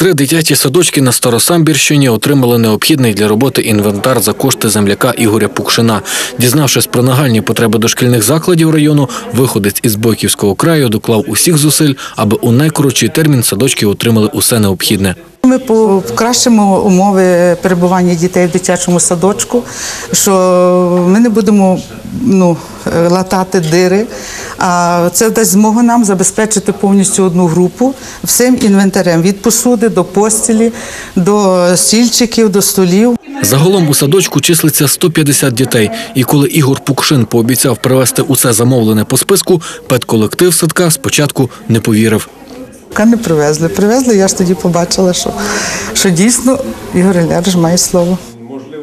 Три дитячі садочки на Старосамбірщині отримали необхідний для роботи інвентар за кошти земляка Ігоря Пукшина. Дізнавшись про нагальні потреби дошкільних закладів району, виходець із Бойківського краю доклав усіх зусиль, аби у найкоротший термін садочки отримали усе необхідне. Ми покращимо умови перебування дітей в дитячому садочку, що ми не будемо ну, латати дири, а це дасть змогу нам забезпечити повністю одну групу всім інвентарем від посуди до постілі, до стільчиків, до столів. Загалом у садочку числиться 150 дітей. І коли Ігор Пукшин пообіцяв привезти усе замовлене по списку, педколектив садка спочатку не повірив. Не привезли. Привезли, я ж тоді побачила, що, що дійсно Ігор Ілярич має слово.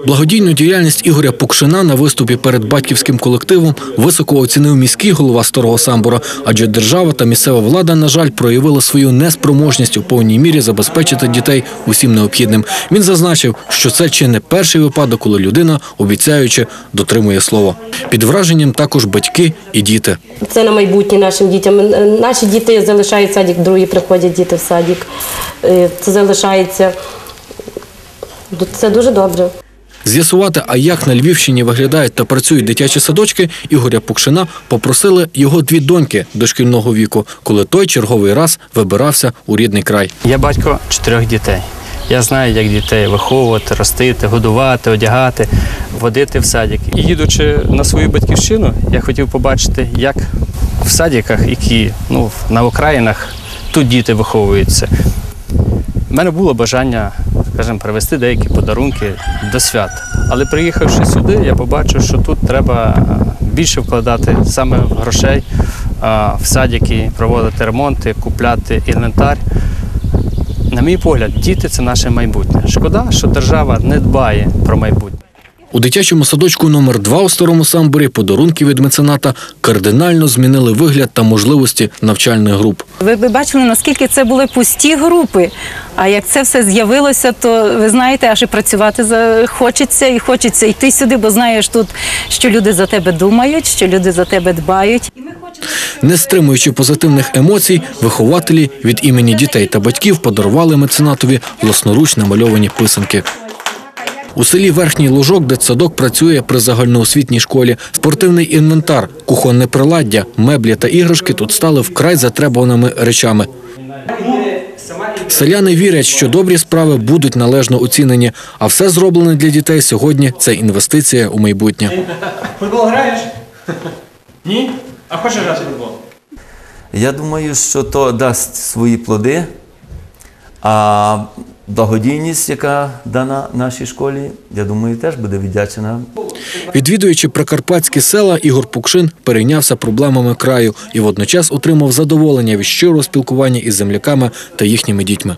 Благодійну діяльність Ігоря Пукшина на виступі перед батьківським колективом високо оцінив міський голова Старого Самбора, адже держава та місцева влада, на жаль, проявили свою неспроможність у повній мірі забезпечити дітей усім необхідним. Він зазначив, що це чи не перший випадок, коли людина, обіцяючи, дотримує слова. Під враженням також батьки і діти. Це на майбутнє нашим дітям. Наші діти залишають садик, другі приходять діти в садик. Е, Це залишається. Це дуже добре. З'ясувати, а як на Львівщині виглядають та працюють дитячі садочки, Ігоря Пукшина попросили його дві доньки дошкільного віку, коли той черговий раз вибирався у рідний край. Я батько чотирьох дітей. Я знаю, як дітей виховувати, ростити, годувати, одягати, водити в садик. І їдучи на свою батьківщину, я хотів побачити, як в садиках, які ну, на окраїнах тут діти виховуються. У мене було бажання, скажімо, привезти деякі подарунки до свят. Але приїхавши сюди, я побачив, що тут треба більше вкладати саме грошей в садики, проводити ремонти, купляти інвентар. На мій погляд, діти це наше майбутнє. Шкода, що держава не дбає про майбутнє. У дитячому садочку номер 2 у Старому Самборі подарунки від мецената кардинально змінили вигляд та можливості навчальних груп. Ви б бачили, наскільки це були пусті групи. А як це все з'явилося, то ви знаєте, аж і працювати хочеться і хочеться йти сюди, бо знаєш тут, що люди за тебе думають, що люди за тебе дбають. Не стримуючи позитивних емоцій, вихователі від імені дітей та батьків подарували меценатові власноруч намальовані писанки. У селі Верхній Лужок дитсадок працює при загальноосвітній школі. Спортивний інвентар, кухонне приладдя, меблі та іграшки тут стали вкрай затребуваними речами. Селяни вірять, що добрі справи будуть належно оцінені, а все зроблене для дітей сьогодні це інвестиція у майбутнє. Футбол граєш? Ні? А хочеш грати футбол? Я думаю, що то дасть свої плоди, а благодійність, яка дана нашій школі, я думаю, теж буде віддячена. Відвідуючи прикарпатські села, Ігор Пукшин перейнявся проблемами краю і водночас отримав задоволення від щирого спілкування із земляками та їхніми дітьми.